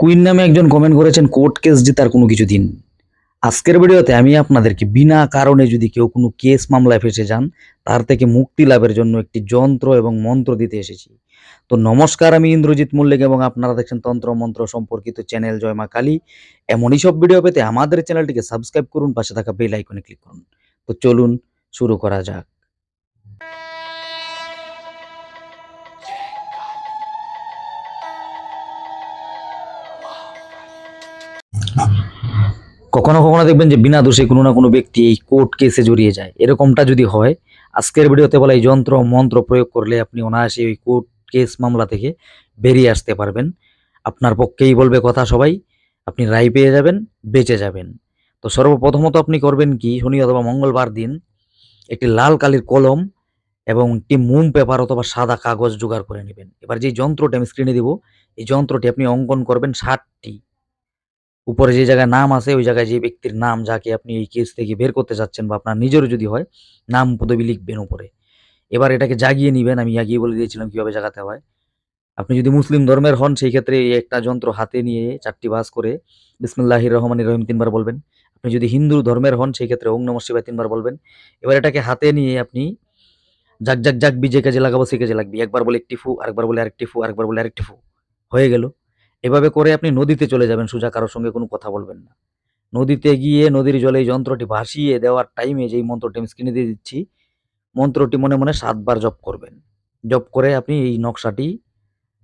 Queen নামে একজন comment করেছেন কোর্ট কেস জেতার কোনো কিছু দিন। আজকের ভিডিওতে আমি আপনাদেরকে বিনা কারণে যদি কেউ কোনো কেস মামলায় ফেসে যান, তার থেকে মুক্তি লাভের জন্য একটি যন্ত্র এবং মন্ত্র দিতে এসেছি। তো নমস্কার, আমি ইন্দ্রজিৎ মল্লিক এবং আপনারা দেখছেন তন্ত্র মন্ত্র সম্পর্কিত চ্যানেল জয় মা কালী। এমনই সব ভিডিও পেতে আমাদের চ্যানেলটিকে সাবস্ক্রাইব করুন, পাশে থাকা বেল আইকনে ক্লিক করুন। তো চলুন, শুরু করা যাক। কখনো কখনো দেখবেন যে বিনা দোষে কোনো না কোনো ব্যক্তি এই কোর্ট কেসে জড়িয়ে যায়। এরকমটা যদি হয়, আজকের ভিডিওতে বলা এই যন্ত্র মন্ত্র প্রয়োগ করলে আপনি অনায়াসে ওই কোর্ট কেস মামলা থেকে বেরিয়ে আসতে পারবেন। আপনার পক্ষেই বলবে কথা সবাই, আপনি রায় পেয়ে যাবেন, বেঁচে যাবেন। তো সর্বপ্রথমত আপনি করবেন কি, শনি অথবা মঙ্গলবার দিন একটি লাল কালির কলম এবং একটি মোম পেপার অথবা সাদা কাগজ জোগাড় করে নেবেন। এবার যে যন্ত্রটি আমি স্ক্রিনে দিব, এই যন্ত্রটি আপনি অঙ্কন করবেন ষাটটি। উপরে যে জায়গায় নাম আছে, ওই জায়গায় যে ব্যক্তির নাম যাকে আপনি এই কেস থেকে বের করতে চাচ্ছেন বা আপনার নিজেরও যদি হয়, নাম পদবি লিখবেন উপরে। এবার এটাকে জাগিয়ে নিবেন, আমি আগিয়ে বলে দিয়েছিলাম কীভাবে জাগাতে হয়। আপনি যদি মুসলিম ধর্মের হন, সেই ক্ষেত্রে এই একটা যন্ত্র হাতে নিয়ে চারটি বাস করে বিসমুল্লাহির রহমানির রহিম তিনবার বলবেন। আপনি যদি হিন্দু ধর্মের হন, সেই ক্ষেত্রে ওং নমঃ শিবায় তিনবার বলবেন। এবার এটাকে হাতে নিয়ে আপনি জাগ জাগ জাগ বি যে কাজে লাগাবো সে কাজে লাগবি। একবার বলে একটি ফু, আরেকবার বলে আরেকটি ফু, আরেকবার বলে আরেকটি ফু। হয়ে গেল। এভাবে করে আপনি নদীতে চলে যাবেন, সোজা কারোর সঙ্গে কোনো কথা বলবেন না। নদীতে গিয়ে নদীর জলে এই যন্ত্রটি ভাসিয়ে দেওয়ার টাইমে যেই মন্ত্রটি আমি স্ক্রিনে দিয়ে দিচ্ছি, মন্ত্রটি মনে মনে সাতবার জপ করবেন। জপ করে আপনি এই নকশাটি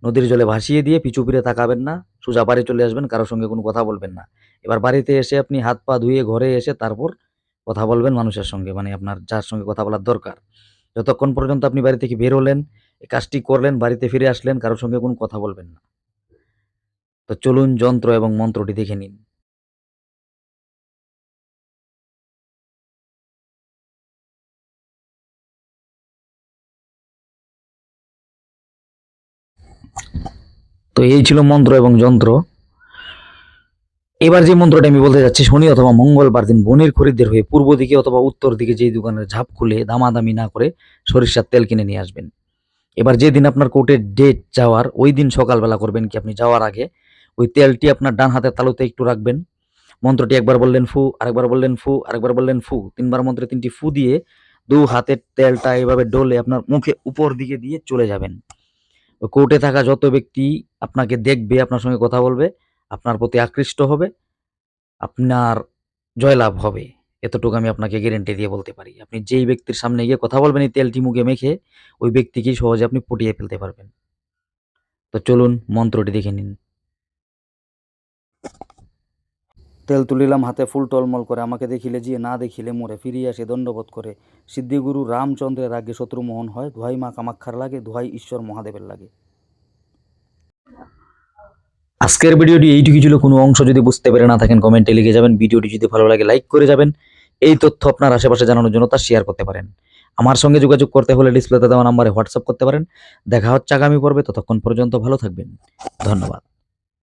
নদীর জলে ভাসিয়ে দিয়ে পিছু ফিরে তাকাবেন না, সোজা বাড়ি চলে আসবেন, কারোর সঙ্গে কোনো কথা বলবেন না। এবার বাড়িতে এসে আপনি হাত পা ধুয়ে ঘরে এসে তারপর কথা বলবেন মানুষের সঙ্গে মানে আপনার যার সঙ্গে কথা বলার দরকার। যতক্ষণ পর্যন্ত আপনি বাড়ি থেকে বের হলেন কাজটি করলেন, বাড়িতে ফিরে আসলেন, কারোর সঙ্গে কোনো কথা বলবেন না। তো চলুন যন্ত্র এবং মন্ত্রটি দেখে নিন। তো এই ছিল মন্ত্র এবং যন্ত্র। এবার যে মন্ত্রটা আমি বলতে যাচ্ছি, শনি অথবা মঙ্গলবার দিন বনের খরিদ্দের হয়ে পূর্ব দিকে অথবা উত্তর দিকে যেই দোকানের ঝাঁপ খুলে দামাদামি না করে সরিষার তেল কিনে নিয়ে আসবেন। এবার যেদিন আপনার কোর্টের ডেট যাওয়ার, ওই দিন সকালবেলা করবেন কি আপনি যাওয়ার আগে ওই তেলটি আপনার ডান হাতের তালুতে একটু রাখবেন। মন্ত্রটি একবার বললেন ফু, আরেকবার বললেন ফু, আরেকবার বললেন ফু। তিনবার মন্ত্রে তিনটি ফু দিয়ে দু হাতের তেলটা এভাবে ডলে আপনার মুখে উপর দিকে দিয়ে চলে যাবেন। কোর্টে থাকা যত ব্যক্তি আপনাকে দেখবে, আপনার সঙ্গে কথা বলবে, আপনার প্রতি আকৃষ্ট হবে, আপনার জয়লাভ হবে। এতটুকু আমি আপনাকে গ্যারেন্টি দিয়ে বলতে পারি। আপনি যেই ব্যক্তির সামনে গিয়ে কথা বলবেন, এই তেলটি মুখে মেখে ওই ব্যক্তিকেই সহজে আপনি পটিয়ে ফেলতে পারবেন। তো চলুন মন্ত্রটি দেখে নিন। তেল তুলিলাম হাতে ফুল টলমল করে, আমাকে দেখিলে যে না দেখিলে মোরে, ফিরিয়ে আসে দণ্ডবোধ করে। সিদ্ধিগুরু রামচন্দ্রের আগে শত্রুমোহন হয়, ধোয়াই মা কামাক্ষার লাগে, ধোয়াই ঈশ্বর মহাদেবের লাগে। আজকের ভিডিওটি এইটুকু ছিল। কোনো অংশ যদি বুঝতে পেরে না থাকেন, কমেন্টে লিখে যাবেন। ভিডিওটি যদি ভালো লাগে, লাইক করে যাবেন। এই তথ্য আপনার আশেপাশে জানানোর জন্য তা শেয়ার করতে পারেন। আমার সঙ্গে যোগাযোগ করতে হলে ডিসপ্লেতে দেওয়া নাম্বারে হোয়াটসঅ্যাপ করতে পারেন। দেখা হচ্ছে আগামী পর্বে। ততক্ষণ পর্যন্ত ভালো থাকবেন। ধন্যবাদ।